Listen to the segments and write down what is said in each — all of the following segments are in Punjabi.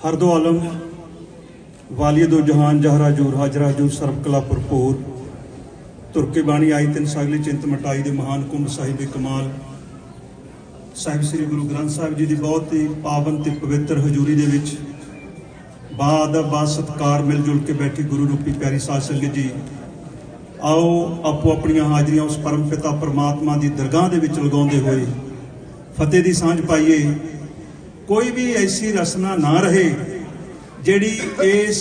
ਹਰਦੋ ਆਲਮ ਵਾਲੀਦੋ ਜਹਾਨ, ਜਹਰਾ ਜੂਰ, ਹਾਜਰਾ ਜੂਰ, ਸਰਬ ਕਲਾ ਭਰਪੂਰ। ਤੁਰਕੇ ਬਾਣੀ ਆਈ ਤਿੰਨ ਸਗਲੀ ਚਿੰਤ ਮਟਾਈ ਦੇ ਮਹਾਨ ਕੁੰਭ ਸਾਹਿਬ ਕਮਾਲ। ਸਾਹਿਬ ਸ੍ਰੀ ਗੁਰੂ ਗ੍ਰੰਥ ਸਾਹਿਬ ਜੀ ਦੀ ਬਹੁਤ ਹੀ ਪਾਵਨ ਤੇ ਪਵਿੱਤਰ ਹਜ਼ੂਰੀ ਦੇ ਵਿੱਚ ਬਾਦ ਬਾ ਸਤਕਾਰ, ਮਿਲ ਜੁਲ ਕੇ ਬੈਠੀ ਗੁਰੂ ਰੂਪੀ ਪਿਆਰੀ ਸਾਧ ਸੰਗਤ ਜੀ। ਆਓ ਆਪੋ ਆਪਣੀਆਂ ਹਾਜ਼ਰੀਆਂ ਉਸ ਪਰਮ ਪਿਤਾ ਪਰਮਾਤਮਾ ਦੀ ਦਰਗਾਹ ਦੇ ਵਿੱਚ ਲਗਾਉਂਦੇ ਹੋਏ ਫਤਿਹ ਦੀ ਸਾਂਝ ਪਾਈਏ। ਕੋਈ ਵੀ ਐਸੀ ਰਸਨਾ ਨਾ ਰਹੇ ਜਿਹੜੀ ਇਸ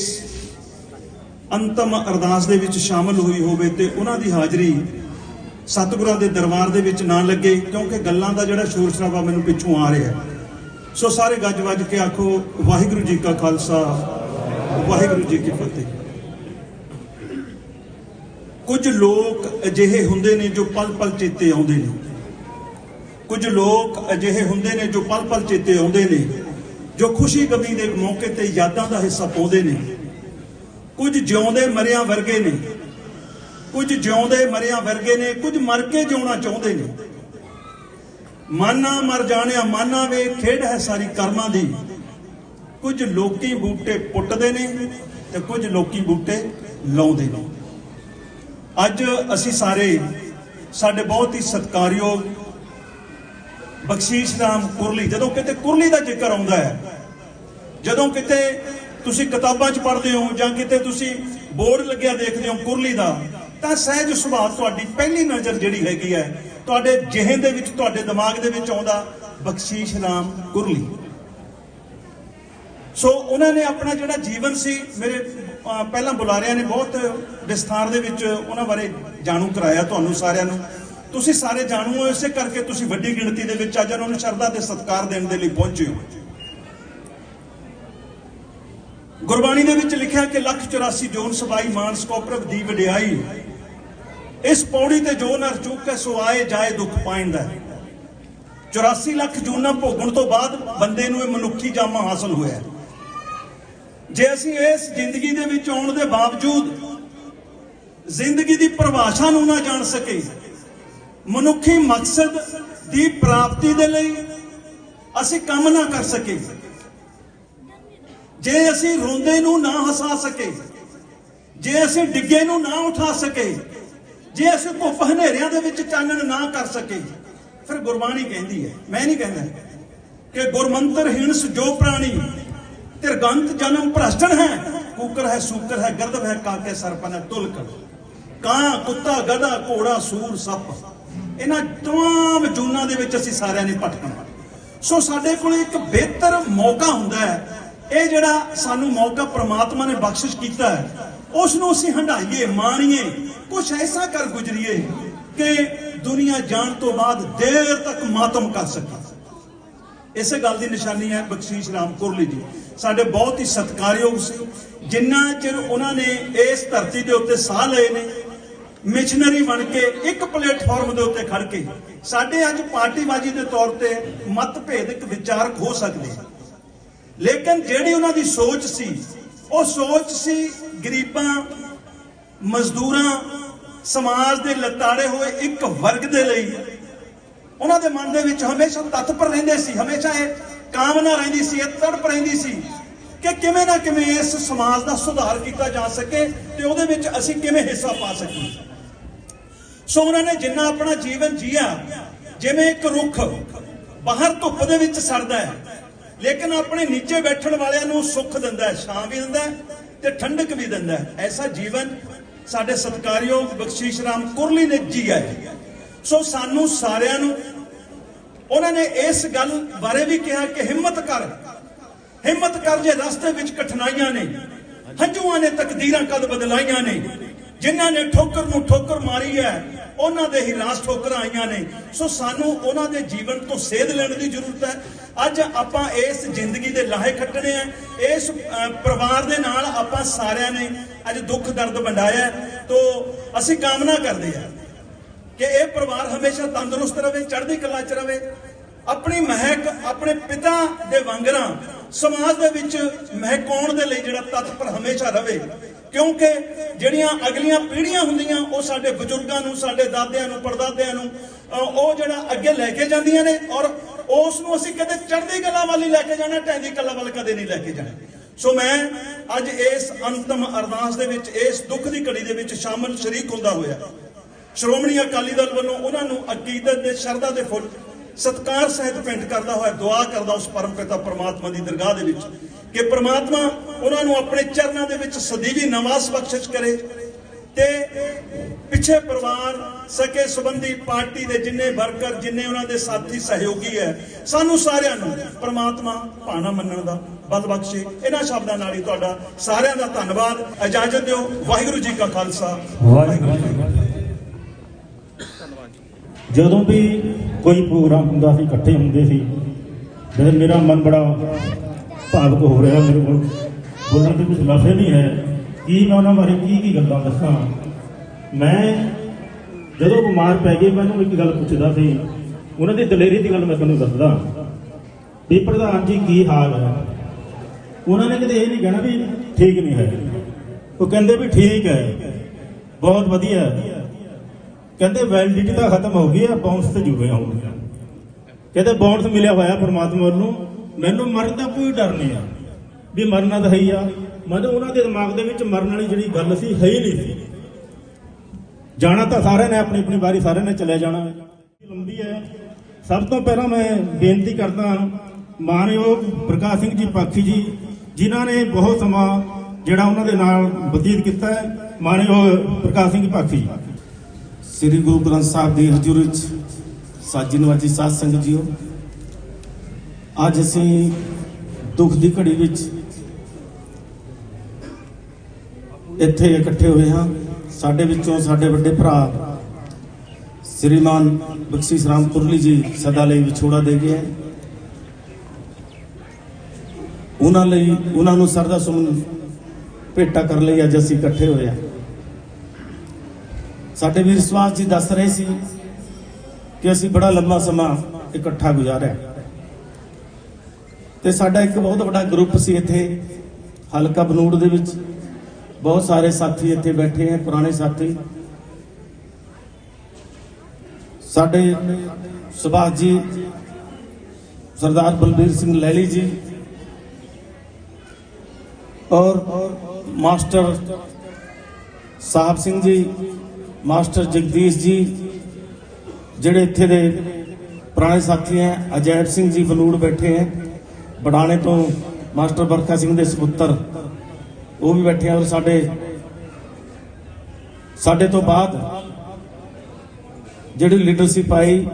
ਅੰਤਮ ਅਰਦਾਸ ਦੇ ਵਿੱਚ ਸ਼ਾਮਲ ਹੋਈ ਹੋਵੇ ਤੇ ਉਹਨਾਂ ਦੀ ਹਾਜ਼ਰੀ ਸਤਿਗੁਰਾਂ ਦੇ ਦਰਬਾਰ ਦੇ ਵਿੱਚ ਨਾ ਲੱਗੇ, ਕਿਉਂਕਿ ਗੱਲਾਂ ਦਾ ਜਿਹੜਾ ਸ਼ੋਰ ਸ਼ਰਾਬਾ ਮੈਨੂੰ ਪਿੱਛੋਂ ਆ ਰਿਹਾ। ਸੋ ਸਾਰੇ ਗੱਜ ਵੱਜ ਕੇ ਆਖੋ, ਵਾਹਿਗੁਰੂ ਜੀ ਕਾ ਖਾਲਸਾ, ਵਾਹਿਗੁਰੂ ਜੀ ਕੀ ਫਤਿਹ। ਕੁਝ ਲੋਕ ਅਜਿਹੇ ਹੁੰਦੇ ਨੇ ਜੋ ਪਲ ਪਲ ਚੇਤੇ ਆਉਂਦੇ ਨੇ। ਕੁਝ ਲੋਕ ਅਜਿਹੇ ਹੁੰਦੇ ਨੇ ਜੋ ਪਲ ਪਲ ਚੇਤੇ ਆਉਂਦੇ ਨੇ, ਜੋ ਖੁਸ਼ੀ ਗਮੀ ਦੇ ਮੌਕੇ ਤੇ ਯਾਦਾਂ ਦਾ ਹਿੱਸਾ ਪਾਉਂਦੇ ਨੇ। ਕੁਝ ਜਿਉਂਦੇ ਮਰਿਆਂ ਵਰਗੇ ਨੇ। ਕੁਝ ਜਿਉਂਦੇ ਮਰਿਆਂ ਵਰਗੇ ਨੇ, ਕੁਝ ਮਰ ਕੇ ਜਿਉਣਾ ਚਾਹੁੰਦੇ ਨੇ। ਮਾਨਾ ਮਰ ਜਾਣਿਆ, ਮਾਨਾ ਵੇ ਖੇਡ ਹੈ ਸਾਰੀ ਕਰਮਾਂ ਦੀ। ਕੁਝ ਲੋਕੀ ਬੂਟੇ ਪੁੱਟਦੇ ਨੇ ਤੇ ਕੁਝ ਲੋਕੀ ਬੂਟੇ ਲਾਉਂਦੇ ਨੇ। ਅੱਜ ਅਸੀਂ ਸਾਰੇ, ਸਾਡੇ ਬਹੁਤ ਹੀ ਸਤਿਕਾਰਯੋਗ ਬਖਸ਼ੀਸ਼ ਰਾਮ ਕੁਰਲੀ, ਜਦੋਂ ਕਿਤੇ ਕੁਰਲੀ ਦਾ ਜ਼ਿਕਰ ਆਉਂਦਾ ਹੈ, ਜਦੋਂ ਕਿਤੇ ਤੁਸੀਂ ਕਿਤਾਬਾਂ 'ਚ ਪੜ੍ਹਦੇ ਹੋ ਜਾਂ ਕਿਤੇ ਤੁਸੀਂ ਬੋਰਡ ਲੱਗਿਆ ਦੇਖਦੇ ਹੋ ਕੁਰਲੀ ਦਾ, ਤਾਂ ਸਹਿਜ ਸੁਭਾਅ ਤੁਹਾਡੀ ਪਹਿਲੀ ਨਜ਼ਰ ਜਿਹੜੀ ਹੈਗੀ ਹੈ, ਤੁਹਾਡੇ ਜਿਹਨ ਦੇ ਵਿੱਚ, ਤੁਹਾਡੇ ਦਿਮਾਗ ਦੇ ਵਿੱਚ ਆਉਂਦਾ ਬਖਸ਼ੀਸ਼ ਰਾਮ ਕੁਰਲੀ। ਸੋ ਉਹਨਾਂ ਨੇ ਆਪਣਾ ਜਿਹੜਾ ਜੀਵਨ ਸੀ, ਮੇਰੇ ਪਹਿਲਾਂ ਬੁਲਾਰਿਆਂ ਨੇ ਬਹੁਤ ਵਿਸਥਾਰ ਦੇ ਵਿੱਚ ਉਹਨਾਂ ਬਾਰੇ ਜਾਣੂ ਕਰਾਇਆ ਤੁਹਾਨੂੰ ਸਾਰਿਆਂ ਨੂੰ। ਤੁਸੀਂ ਸਾਰੇ ਜਾਣੂ ਹੋ ਇਸੇ ਕਰਕੇ ਤੁਸੀਂ ਵੱਡੀ ਗਿਣਤੀ ਦੇ ਵਿੱਚ ਅੱਜ ਉਹਨਾਂ ਨੂੰ ਸ਼ਰਧਾ ਤੇ ਸਤਿਕਾਰ ਦੇਣ ਦੇ ਲਈ ਪਹੁੰਚੇ ਹੋ। ਗੁਰਬਾਣੀ ਦੇ ਵਿੱਚ ਲਿਖਿਆ ਕਿ ਲੱਖ 84 ਜੋਨ ਸਬਾਈ ਮਾਨਸ ਕੋ ਪ੍ਰਭ ਦੀ ਵਡਿਆਈ। ਇਸ ਪੌੜੀ ਤੇ ਜੋ ਨਰ ਚੁੱਕੇ ਸੋ ਆਏ ਜਾਏ ਦੁੱਖ ਪਾਇੰਦਾ 84 ਲੱਖ ਜੂਨਾਂ ਭੋਗਣ ਤੋਂ ਬਾਅਦ ਬੰਦੇ ਨੂੰ ਇਹ ਮਨੁੱਖੀ ਜਾਮਾ ਹਾਸਲ ਹੋਇਆ ਜੇ ਅਸੀਂ ਇਸ ਜ਼ਿੰਦਗੀ ਦੇ ਵਿੱਚ ਆਉਣ ਦੇ ਬਾਵਜੂਦ ਜ਼ਿੰਦਗੀ ਦੀ ਪਰਿਭਾਸ਼ਾ ਨੂੰ ਨਾ ਜਾਣ ਸਕੇ ਮਨੁੱਖੀ ਮਕਸਦ ਦੀ ਪ੍ਰਾਪਤੀ ਦੇ ਲਈ ਅਸੀਂ ਕੰਮ ਨਾ ਕਰ ਸਕੇ ਜੇ ਅਸੀਂ ਰੋਂਦੇ ਨੂੰ ਨਾ ਹਸਾ ਸਕੇ ਜੇ ਅਸੀਂ ਡਿੱਗੇ ਨੂੰ ਨਾ ਉਠਾ ਸਕੇ ਜੇ ਅਸੀਂ ਧੁੱਪ ਹਨੇਰਿਆਂ ਦੇ ਵਿੱਚ ਚਾਨਣ ਨਾ ਕਰ ਸਕੇ ਫਿਰ ਗੁਰਬਾਣੀ ਕਹਿੰਦੀ ਹੈ, ਮੈਂ ਨਹੀਂ ਕਹਿੰਦਾ ਕਿ ਗੁਰਮੰਤਰ ਹਿਣਸ ਜੋ ਪ੍ਰਾਣੀ, ਤਿਰਗੰਤ ਜਨਮ ਭ੍ਰਸ਼ਟਣ ਹੈ ਕੂਕਰ ਹੈ ਸੂਕਰ ਹੈ, ਗਰਦਵ ਹੈ, ਕਾਕੇ ਸਰਪਨ ਹੈ, ਤੁਲਕ ਕਾਂ, ਕੁੱਤਾ, ਗਧਾ, ਘੋੜਾ, ਸੂਰ, ਸੱਪ। ਇਹਨਾਂ ਤਮਾਮ ਜੂਨਾਂ ਦੇ ਵਿੱਚ ਅਸੀਂ ਸਾਰਿਆਂ ਨੇ ਭਟਕਣਾ ਸੋ ਸਾਡੇ ਕੋਲ ਇੱਕ ਬਿਹਤਰ ਮੌਕਾ ਹੁੰਦਾ ਹੈ। ਇਹ ਜਿਹੜਾ ਸਾਨੂੰ ਮੌਕਾ ਪ੍ਰਮਾਤਮਾ ਨੇ ਬਖਸ਼ਿਸ਼ ਕੀਤਾ ਹੈ ਉਸ ਨੂੰ ਅਸੀਂ ਹੰਡਾਈਏ ਮਾਣੀਏ ਕੁਝ ਐਸਾ ਕਰ ਗੁਜ਼ਰੀਏ ਕਿ ਦੁਨੀਆ ਜਾਣ ਤੋਂ ਬਾਅਦ ਦੇਰ ਤੱਕ ਮਾਤਮ ਕਰ ਸਕੇ। ਇਸੇ ਗੱਲ ਦੀ ਨਿਸ਼ਾਨੀ ਹੈ ਬਖਸ਼ੀਸ਼ ਰਾਮ ਕੁਰਲੀ ਜੀ। ਸਾਡੇ ਬਹੁਤ ਹੀ ਸਤਿਕਾਰਯੋਗ ਸੀ। ਜਿੰਨਾ ਚਿਰ ਉਹਨਾਂ ਨੇ ਇਸ ਧਰਤੀ ਦੇ ਉੱਤੇ ਸਾਹ ਲਏ ਨੇ ਮਿਸ਼ਨਰੀ ਬਣ ਕੇ ਇੱਕ ਪਲੇਟਫਾਰਮ ਦੇ ਉੱਤੇ ਖੜ ਕੇ ਸਾਡੇ ਅੱਜ ਪਾਰਟੀਬਾਜ਼ੀ ਦੇ ਤੌਰ ਤੇ ਮਤਭੇਦ ਇੱਕ ਵਿਚਾਰਕ ਹੋ ਸਕਦੇ ਲੇਕਿਨ ਜਿਹੜੀ ਉਹਨਾਂ ਦੀ ਸੋਚ ਸੀ, ਉਹ ਸੋਚ ਸੀ ਗਰੀਬਾਂ, ਮਜ਼ਦੂਰਾਂ, ਸਮਾਜ ਦੇ ਲਤਾੜੇ ਹੋਏ ਇੱਕ ਵਰਗ ਦੇ ਲਈ। ਉਹਨਾਂ ਦੇ ਮਨ ਦੇ ਵਿੱਚ ਹਮੇਸ਼ਾ ਤਤਪਰ ਰਹਿੰਦੇ ਸੀ, ਹਮੇਸ਼ਾ ਇਹ ਕਾਮਨਾ ਰਹਿੰਦੀ ਸੀ, ਇਹ ਤੜਪ ਰਹਿੰਦੀ ਸੀ। ਕਿ ਕਿਵੇਂ ਨਾ ਕਿਵੇਂ ਇਸ ਸਮਾਜ ਦਾ ਸੁਧਾਰ ਕੀਤਾ ਜਾ ਸਕੇ ਤੇ ਉਹਦੇ ਵਿੱਚ ਅਸੀਂ ਕਿਵੇਂ ਹਿੱਸਾ ਪਾ ਸਕੀਏ। ਸੋ ਉਹਨਾਂ ਨੇ ਜਿੰਨਾ ਆਪਣਾ ਜੀਵਨ ਜੀਆ, ਜਿਵੇਂ ਇੱਕ ਰੁੱਖ ਬਾਹਰ ਧੁੱਪ ਦੇ ਵਿੱਚ ਸੜਦਾ ਹੈ, ਲੇਕਿਨ ਆਪਣੇ ਨੀਚੇ ਬੈਠਣ ਵਾਲਿਆਂ ਨੂੰ ਸੁੱਖ ਦਿੰਦਾ ਹੈ, ਛਾਂ ਵੀ ਦਿੰਦਾ ਹੈ ਤੇ ਠੰਡਕ ਵੀ ਦਿੰਦਾ ਹੈ। ਐਸਾ ਜੀਵਨ ਸਾਡੇ ਸਤਿਕਾਰਯੋਗ ਬਖਸ਼ੀਸ਼ ਰਾਮ ਕੁਰਲੀ ਨੇ ਜੀਆ ਸੋ ਸਾਨੂੰ ਸਾਰਿਆਂ ਨੂੰ, ਉਹਨਾਂ ਨੇ ਇਸ ਗੱਲ ਬਾਰੇ ਵੀ ਕਿਹਾ ਕਿ ਹਿੰਮਤ ਕਰ ਹਿੰਮਤ ਕਰ ਜੇ ਰਸਤੇ ਵਿੱਚ ਕਠਿਨਾਈਆਂ ਨੇ, ਹੰਝੂਆਂ ਨੇ ਤਕਦੀਰਾਂ ਕਦ ਬਦਲਾਈਆਂ ਨੇ, ਜਿਨ੍ਹਾਂ ਨੇ ਠੋਕਰ ਨੂੰ ਠੋਕਰ ਮਾਰੀ ਹੈ, ਉਹਨਾਂ ਦੇ ਹੀ ਲਾਸ ਠੋਕਰਾਂ ਆਈਆਂ ਨੇ। ਸੋ ਸਾਨੂੰ ਉਹਨਾਂ ਦੇ ਜੀਵਨ ਤੋਂ ਸੇਧ ਲੈਣ ਦੀ ਜ਼ਰੂਰਤ ਹੈ। ਅੱਜ ਆਪਾਂ ਇਸ ਜ਼ਿੰਦਗੀ ਦੇ ਲਾਹੇ ਖੱਟਣੇ ਆ। ਇਸ ਪਰਿਵਾਰ ਦੇ ਨਾਲ ਆਪਾਂ ਸਾਰਿਆਂ ਨੇ ਅੱਜ ਦੁੱਖ, ਦਰਦ ਵੰਡਾਇਆ ਹੈ। ਤੋ ਅਸੀਂ ਕਾਮਨਾ ਕਰਦੇ ਹਾਂ ਕਿ ਇਹ ਪਰਿਵਾਰ ਹਮੇਸ਼ਾ ਤੰਦਰੁਸਤ ਰਹੇ, ਚੜ੍ਹਦੀ ਕਲਾ ਚ ਰਹੇ। ਆਪਣੀ ਮਹਿਕ, ਆਪਣੇ ਪਿਤਾ ਦੇ ਵਾਂਗਰਾਂ ਸਮਾਜ ਦੇ ਵਿੱਚ ਮਹਿਕਾਉਣ ਦੇ ਲਈ ਜਿਹੜਾ ਤਤਪਰ ਹਮੇਸ਼ਾ ਰਵੇ। ਕਿਉਂਕਿ ਜਿਹੜੀਆਂ ਅਗਲੀਆਂ ਪੀੜ੍ਹੀਆਂ ਹੁੰਦੀਆਂ, ਉਹ ਸਾਡੇ ਬਜ਼ੁਰਗਾਂ ਨੂੰ, ਸਾਡੇ ਦਾਦਿਆਂ ਨੂੰ, ਪੜਦਾਦਿਆਂ ਨੂੰ ਉਹ ਜਿਹੜਾ ਅੱਗੇ ਲੈ ਕੇ ਜਾਂਦੀਆਂ ਨੇ ਔਰ ਉਸ ਨੂੰ ਅਸੀਂ ਕਦੇ ਚੜ੍ਹਦੀ ਕਲਾ ਵੱਲ ਹੀ ਲੈ ਕੇ ਜਾਣਾ ਢਹਿੰਦੀ ਕਲਾ ਵੱਲ ਕਦੇ ਨਹੀਂ ਲੈ ਕੇ ਜਾਣਾ। ਸੋ ਮੈਂ ਅੱਜ ਇਸ ਅੰਤਮ ਅਰਦਾਸ ਦੇ ਵਿੱਚ, ਇਸ ਦੁੱਖ ਦੀ ਘੜੀ ਦੇ ਵਿੱਚ ਸ਼ਾਮਲ ਸ਼ਰੀਕ ਹੁੰਦਾ ਹੋਇਆ। ਸ਼੍ਰੋਮਣੀ ਅਕਾਲੀ ਦਲ ਵੱਲੋਂ ਉਹਨਾਂ ਨੂੰ ਅਕੀਦਤ ਦੇ, ਸ਼ਰਧਾ ਦੇ ਫੁੱਲ ਸਤਕਾਰ ਸਹਿਤ ਭੇਂਟ ਕਰਦਾ ਹੋਇਆ, ਦੁਆ ਕਰਦਾ ਉਸ ਪਰਮ ਪਿਤਾ ਪਰਮਾਤਮਾ ਦੀ ਦਰਗਾਹ ਦੇ ਵਿੱਚ ਕਿ ਪਰਮਾਤਮਾ ਉਹਨਾਂ ਨੂੰ ਆਪਣੇ ਚਰਨਾਂ ਦੇ ਵਿੱਚ ਸਦੀਵੀ ਨਵਾਸ ਬਖਸ਼ਿਸ਼ ਕਰੇ ਤੇ ਪਿੱਛੇ ਪਰਿਵਾਰ ਸਕੇ ਸੰਬੰਧੀ ਪਾਰਟੀ ਦੇ ਜਿੰਨੇ ਵਰਕਰ, ਜਿੰਨੇ ਉਹਨਾਂ ਦੇ ਸਾਥੀ ਸਹਿਯੋਗੀ ਹੈ, ਸਾਨੂੰ ਸਾਰਿਆਂ ਨੂੰ ਪਰਮਾਤਮਾ ਭਾਣਾ ਮੰਨਣ ਦਾ ਬਲ ਬਖਸ਼ੇ। ਇਹਨਾਂ ਸ਼ਬਦਾਂ ਨਾਲ ਹੀ ਤੁਹਾਡਾ ਸਾਰਿਆਂ ਦਾ ਧੰਨਵਾਦ। ਇਜਾਜ਼ਤ ਦਿਓ। ਵਾਹਿਗੁਰੂ ਜੀ ਕਾ ਖਾਲਸਾ। ਵਾਹਿਗੁਰੂ ਜੀ ਜਦੋਂ ਵੀ ਕੋਈ ਪ੍ਰੋਗਰਾਮ ਹੁੰਦਾ ਸੀ, ਇਕੱਠੇ ਹੁੰਦੇ ਸੀ, ਜਦ ਮੇਰਾ ਮਨ ਬੜਾ ਭਾਵੁਕ ਹੋ ਰਿਹਾ, ਮੇਰੇ ਕੋਲ ਬੋਲਣ ਦੇ ਕੁਝ ਲਫ਼ਜ਼ ਨਹੀਂ ਹੈ, ਕੀ ਮੈਂ ਉਹਨਾਂ ਬਾਰੇ ਕੀ ਕੀ ਗੱਲਾਂ ਦੱਸਾਂ? ਮੈਂ ਜਦੋਂ ਬਿਮਾਰ ਪੈ ਗਏ ਮੈਨੂੰ ਇੱਕ ਗੱਲ ਪੁੱਛਦਾ ਸੀ, ਉਹਨਾਂ ਦੀ ਦਲੇਰੀ ਦੀ ਗੱਲ ਮੈਂ ਤੁਹਾਨੂੰ ਦੱਸਦਾ। ਵੀ ਪ੍ਰਧਾਨ ਜੀ, ਕੀ ਹਾਲ ਹੈ? ਉਹਨਾਂ ਨੇ ਕਦੇ ਇਹ ਨਹੀਂ ਕਹਿਣਾ ਵੀ ਠੀਕ ਨਹੀਂ ਹੈ। ਉਹ ਕਹਿੰਦੇ ਵੀ ਠੀਕ ਹੈ, ਬਹੁਤ ਵਧੀਆ। ਕਹਿੰਦੇ ਵੈਲਿਡਿਟੀ ਤਾਂ ਖਤਮ ਹੋ ਗਈ ਆ ਬਾਉਂਸ ਤੇ ਜੁੜੇ ਹੁਣ ਕਹਿੰਦੇ ਬਾਉਂਸ ਮਿਲਿਆ ਹੋਇਆ ਪਰਮਾਤਮਾ ਵੱਲੋਂ, ਮੈਨੂੰ ਮਰਨ ਦਾ ਕੋਈ ਡਰ ਨਹੀਂ ਆ। ਵੀ ਮਰਨਾ ਤਾਂ ਹੈ ਹੀ ਆ। ਮਤਲਬ ਉਹਨਾਂ ਦੇ ਦਿਮਾਗ ਦੇ ਵਿੱਚ ਮਰਨ ਵਾਲੀ ਜਿਹੜੀ ਗੱਲ ਸੀ, ਹੈ ਹੀ ਨਹੀਂ ਸੀ। ਜਾਣਾ ਤਾਂ ਸਾਰਿਆਂ ਨੇ, ਆਪਣੀ ਆਪਣੀ ਵਾਰੀ ਸਾਰਿਆਂ ਨੇ ਚਲੇ ਜਾਣਾ। ਹੈ ਲੰਬੀ ਹੈ। ਸਭ ਤੋਂ ਪਹਿਲਾਂ ਮੈਂ ਬੇਨਤੀ ਕਰਦਾ ਮਾਨਯੋਗ ਪ੍ਰਕਾਸ਼ ਸਿੰਘ ਜੀ, ਪਾਖੀ ਜੀ, ਜਿਨ੍ਹਾਂ ਨੇ ਬਹੁਤ ਸਮਾਂ ਜਿਹੜਾ ਉਹਨਾਂ ਦੇ ਨਾਲ ਬਤੀਤ ਕੀਤਾ ਹੈ, ਮਾਨਯੋਗ ਪ੍ਰਕਾਸ਼ ਸਿੰਘ ਪਾਖੀ ਜੀ। ਸ੍ਰੀ ਗੁਰੂ ਗ੍ਰੰਥ ਸਾਹਿਬ ਦੀ ਹਜ਼ੂਰ ਵਿੱਚ ਸਾਜੀ ਨਵਾਜੀ ਸਾਧ ਸੰਗਤ ਜੀਓ, ਅੱਜ ਅਸੀਂ ਦੁੱਖ ਦੀ ਘੜੀ ਵਿੱਚ ਇੱਥੇ ਇਕੱਠੇ ਹੋਏ ਹਾਂ। ਸਾਡੇ ਵਿੱਚੋਂ ਸਾਡੇ ਵੱਡੇ ਭਰਾ ਸ੍ਰੀਮਾਨ ਬਖਸ਼ੀਸ਼ ਰਾਮ ਪੁਰਲੀ ਜੀ ਸਦਾ ਲਈ ਵਿਛੋੜਾ ਦੇ ਗਏ ਹੈ। ਉਹਨਾਂ ਲਈ, ਉਹਨਾਂ ਨੂੰ ਸਰਦਾ ਸੁਮਨ ਭੇਟਾ ਕਰਨ ਲਈ ਅੱਜ ਅਸੀਂ ਇਕੱਠੇ ਹੋਏ ਹਾਂ। ਸਾਡੇ ਵੀਰ ਸਵਾਸ ਜੀ ਦੱਸ ਰਹੇ ਸੀ ਕਿ ਅਸੀਂ ਬੜਾ ਲੰਮਾ ਸਮਾਂ ਇਕੱਠਾ ਗੁਜ਼ਾਰਿਆ। ਤੇ ਸਾਡਾ ਇੱਕ ਬਹੁਤ ਵੱਡਾ ਗਰੁੱਪ ਸੀ ਇੱਥੇ, ਹਲਕਾ ਬਨੂੜ ਦੇ ਵਿੱਚ। ਬਹੁਤ ਸਾਰੇ ਸਾਥੀ ਇੱਥੇ ਬੈਠੇ ਹੈ, ਪੁਰਾਣੇ ਸਾਥੀ। ਸਾਡੇ ਸੁਭਾਸ਼ ਜੀ, ਸਰਦਾਰ ਬਲਬੀਰ ਸਿੰਘ ਲੈਲੀ ਜੀ ਔਰ ਮਾਸਟਰ ਸਾਹਿਬ ਸਿੰਘ ਜੀ ਮਾਸਟਰ ਜਗਦੀਸ਼ ਜੀ, ਜਿਹੜੇ ਇੱਥੇ ਦੇ ਪੁਰਾਣੇ ਸਾਥੀ ਹੈ, ਅਜੈਬ ਸਿੰਘ ਜੀ ਬਨੂੜ ਬੈਠੇ ਹੈ ਬੜਾਣੇ ਤੋਂ ਮਾਸਟਰ ਬਰਖਾ ਸਿੰਘ ਦੇ ਸੁਪੁੱਤਰ, ਉਹ ਵੀ ਬੈਠੇ ਆ ਔਰ ਸਾਡੇ ਸਾਡੇ ਤੋਂ ਬਾਅਦ ਜਿਹੜੀ ਲੀਡਰਸ਼ਿਪ ਆਈ,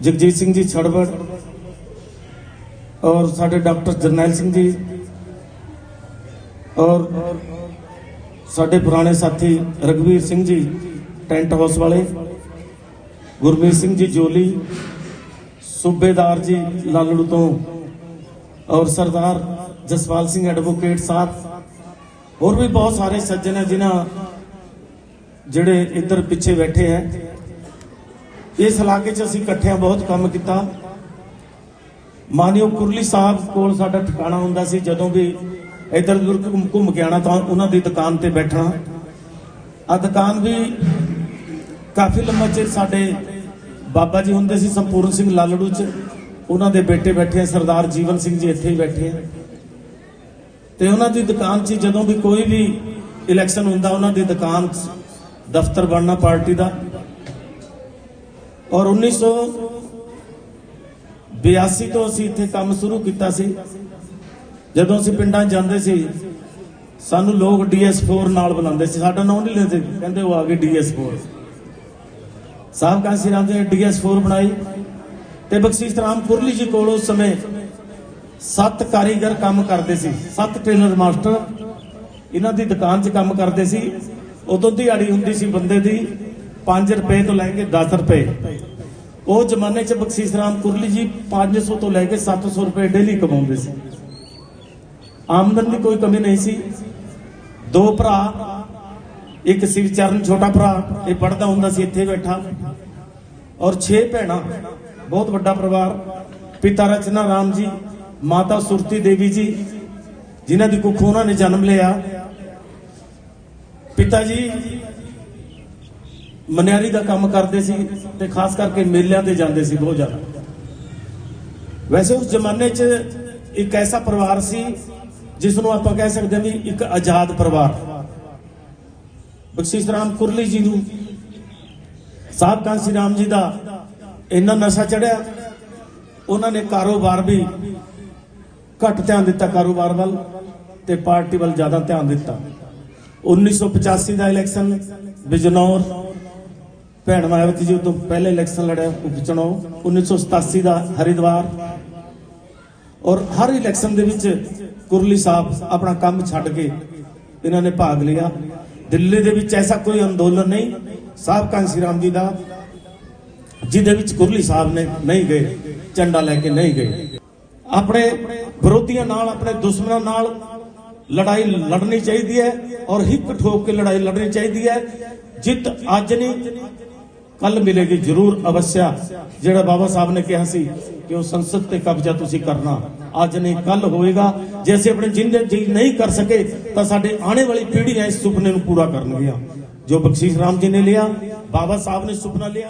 ਜਗਜੀਤ ਸਿੰਘ ਜੀ ਛੜਵੜ ਔਰ ਸਾਡੇ ਡਾਕਟਰ ਜਰਨੈਲ ਸਿੰਘ ਜੀ ਔਰ ਸਾਡੇ ਪੁਰਾਣੇ ਸਾਥੀ ਰਗਵੀਰ ਸਿੰਘ ਜੀ, ਟੈਂਟ ਹਾਊਸ ਵਾਲੇ, ਗੁਰਮੀਤ ਸਿੰਘ ਜੀ ਜੋਲੀ, ਸੂਬੇਦਾਰ ਜੀ ਲਾਲੜੂ ਤੋਂ, ਔਰ ਸਰਦਾਰ ਜਸਪਾਲ ਸਿੰਘ ਐਡਵੋਕੇਟ ਸਾਹਿਬ ਹੋਰ ਵੀ ਬਹੁਤ ਸਾਰੇ ਸੱਜਣ ਹੈ ਜਿਨ੍ਹਾਂ ਜਿਹੜੇ ਇੱਧਰ ਪਿੱਛੇ ਬੈਠੇ ਹੈ। ਇਸ ਇਲਾਕੇ 'ਚ ਅਸੀਂ ਇਕੱਠਿਆਂ ਬਹੁਤ ਕੰਮ ਕੀਤਾ। ਮਾਨਯੋਗ ਕੁਰਲੀ ਸਾਹਿਬ ਕੋਲ ਸਾਡਾ ਠਿਕਾਣਾ ਹੁੰਦਾ ਸੀ ਜਦੋਂ ਵੀ ਇੱਧਰ ਉੱਧਰ ਘੁੰਮ ਕੇ ਆਣਾ ਤਾਂ ਉਹਨਾਂ ਦੀ ਦੁਕਾਨ ਤੇ ਬੈਠਣਾ। ਆ ਦੁਕਾਨ ਵੀ ਕਾਫੀ ਲੰਮਾ ਚਿਰ ਸਾਡੇ ਬਾਬਾ ਜੀ ਹੁੰਦੇ ਸੀ, ਸੰਪੂਰਨ ਸਿੰਘ ਲਾਲੜੂ ਚ। ਉਹਨਾਂ ਦੇ ਬੇਟੇ ਬੈਠੇ ਆ, ਸਰਦਾਰ ਜੀਵਨ ਸਿੰਘ ਜੀ ਇੱਥੇ ਹੀ ਬੈਠੇ ਆ। ਤੇ ਉਹਨਾਂ ਦੀ ਦੁਕਾਨ 'ਚ ਜਦੋਂ ਵੀ ਕੋਈ ਵੀ ਇਲੈਕਸ਼ਨ ਹੁੰਦਾ, ਉਹਨਾਂ ਦੀ ਦੁਕਾਨ 'ਚ ਦਫ਼ਤਰ ਬਣਨਾ ਪਾਰਟੀ ਦਾ। ਔਰ 1982 ਤੋਂ ਅਸੀਂ ਇੱਥੇ ਕੰਮ ਸ਼ੁਰੂ ਕੀਤਾ ਸੀ। ਜਦੋਂ ਅਸੀਂ ਪਿੰਡਾਂ 'ਚ ਜਾਂਦੇ ਸੀ, ਸਾਨੂੰ ਲੋਕ DS4 ਨਾਲ ਬੁਲਾਉਂਦੇ ਸੀ। ਸਾਡਾ ਨਾਮ ਨਹੀਂ ਲੈਂਦੇ। ਕਹਿੰਦੇ ਉਹ ਆ ਗਏ DS4 ਸਾਹਿਬ ਕਾਂਸੀ ਰਾਮ ਜੀ ਨੇ DS4 ਬਣਾਈ। ਤੇ ਬਖਸ਼ੀਸ਼ ਰਾਮ ਕੁਰਲੀ ਜੀ ਕੋਲ ਉਸ ਸਮੇਂ ਸੱਤ ਕਾਰੀਗਰ ਕੰਮ ਕਰਦੇ ਸੀ। ਸੱਤ ਟੇਲਰ ਮਾਸਟਰ। ਇਹਨਾਂ ਦੀ ਦੁਕਾਨ 'ਚ ਕੰਮ ਕਰਦੇ ਸੀ। ਉਦੋਂ ਦਿਹਾੜੀ ਹੁੰਦੀ ਸੀ ਬੰਦੇ ਦੀ 5 ਰੁਪਏ ਤੋਂ ਲੈ ਕੇ 10 ਰੁਪਏ। ਉਹ ਜ਼ਮਾਨੇ 'ਚ ਬਖਸ਼ੀਸ਼ ਰਾਮ ਕੁਰਲੀ ਜੀ 500 ਤੋਂ ਲੈ ਕੇ 700 ਰੁਪਏ ਡੇਲੀ ਕਮਾਉਂਦੇ ਸੀ। ਆਮਦਨ ਦੀ ਕੋਈ ਕਮੀ ਨਹੀਂ ਸੀ। ਦੋ ਭਰਾ, ਇੱਕ ਸਿਵਚਰਨ ਛੋਟਾ ਭਰਾ, ਇਹ ਪੜਦਾ ਹੁੰਦਾ ਸੀ, ਇੱਥੇ ਬੈਠਾ। ਔਰ 6 ਭੈਣਾਂ, ਬਹੁਤ ਵੱਡਾ ਪਰਿਵਾਰ। ਪਿਤਾ ਰਚਨਾ ਰਾਮ ਜੀ, ਮਾਤਾ ਸੁਰਤੀ ਦੇਵੀ ਜੀ, ਜਿਨ੍ਹਾਂ ਦੀ ਕੁੱਖ ਉਹਨਾਂ ਨੇ ਜਨਮ ਲਿਆ। ਪਿਤਾ ਜੀ ਮਨਿਆਰੀ ਦਾ ਕੰਮ ਕਰਦੇ ਸੀ ਤੇ ਖਾਸ ਕਰਕੇ ਮੇਲਿਆਂ ਤੇ ਜਾਂਦੇ ਸੀ ਬਹੁਤ ਜ਼ਿਆਦਾ। ਵੈਸੇ ਉਸ ਜ਼ਮਾਨੇ 'ਚ ਇੱਕ ਐਸਾ ਪਰਿਵਾਰ ਸੀ ਜਿਸ ਨੂੰ ਆਪਾਂ ਕਹਿ ਸਕਦੇ ਹਾਂ ਵੀ ਇੱਕ ਆਜ਼ਾਦ ਪਰਿਵਾਰ। ਬਖਸ਼ੀਸ਼ ਰਾਮ ਕੁਰਲੀ ਜੀ ਨੂੰ ਸਾਹਿਬ ਕਾਂਸੀ ਰਾਮ ਜੀ ਦਾ ਇੰਨਾ ਨਸ਼ਾ ਚੜਿਆ। ਉਹਨਾਂ ਨੇ ਕਾਰੋਬਾਰ ਵੀ ਘੱਟ ਧਿਆਨ ਦਿੱਤਾ ਕਾਰੋਬਾਰ ਵੱਲ ਤੇ ਪਾਰਟੀ ਵੱਲ ਜ਼ਿਆਦਾ ਧਿਆਨ ਦਿੱਤਾ। 1985 ਦਾ ਇਲੈਕਸ਼ਨ, ਬਿਜਨੌਰ, ਭੈਣ ਮਾਇਆਵਤੀ ਜੀ ਤੋਂ ਪਹਿਲੇ ਇਲੈਕਸ਼ਨ ਲੜਿਆ ਉਪ ਚੁਣਾਵ 1987 ਦਾ ਹਰਿਦੁਆਰ ਔਰ ਹਰ ਇਲੈਕਸ਼ਨ ਦੇ ਵਿੱਚ ਕੁਰਲੀ ਸਾਹਿਬ ਆਪਣਾ ਕੰਮ ਛੱਡ ਕੇ ਇਹਨਾਂ ਨੇ ਭਾਗ ਲਿਆ। ਦਿੱਲੀ ਦੇ ਵਿੱਚ ਐਸਾ ਕੋਈ ਅੰਦੋਲਨ ਨਹੀਂ। ਸਾਹਿਬ ਕਾਂਸੀ ਰਾਮ ਜੀ ਦਾ, ਜਿਹਦੇ ਵਿੱਚ ਕੁਰਲੀ ਸਾਹਿਬ ਨੇ ਨਹੀਂ ਗਏ, ਝੰਡਾ ਲੈ ਕੇ ਨਹੀਂ ਗਏ। ਆਪਣੇ ਵਿਰੋਧੀਆਂ ਨਾਲ, ਆਪਣੇ ਦੁਸ਼ਮਣਾਂ ਨਾਲ ਲੜਾਈ ਲੜਨੀ ਚਾਹੀਦੀ ਹੈ ਔਰ ਹਿੱਕ ਠੋਕ ਕੇ ਲੜਾਈ ਲੜਨੀ ਚਾਹੀਦੀ ਹੈ। ਜਿੱਤ ਅੱਜ ਨਹੀਂ ਕੱਲ ਮਿਲੇਗੀ ਜ਼ਰੂਰ ਅਵਸਿਆ, ਜਿਹੜਾ ਬਾਬਾ ਸਾਹਿਬ ਨੇ ਕਿਹਾ ਸੀ ਕਿ ਉਹ ਸੰਸਦ ਤੇ ਕਬਜ਼ਾ ਤੁਸੀਂ ਕਰਨਾ। ਅੱਜ ਨਹੀਂ ਕੱਲ ਹੋਏਗਾ। ਜੇ ਅਸੀਂ ਆਪਣੇ ਜਿੰਦੇ ਜੀ ਨਹੀਂ ਕਰ ਸਕੇ, ਤਾਂ ਸਾਡੇ ਆਉਣੇ ਵਾਲੀ ਪੀੜ੍ਹੀਆਂ ਇਸ ਸੁਪਨੇ ਨੂੰ ਪੂਰਾ ਕਰਨਗੀਆਂ। ਜੋ ਬਖਸ਼ੀਸ਼ ਰਾਮ ਜੀ ਨੇ ਲਿਆ, ਬਾਬਾ ਸਾਹਿਬ ਨੇ ਸੁਪਨਾ ਲਿਆ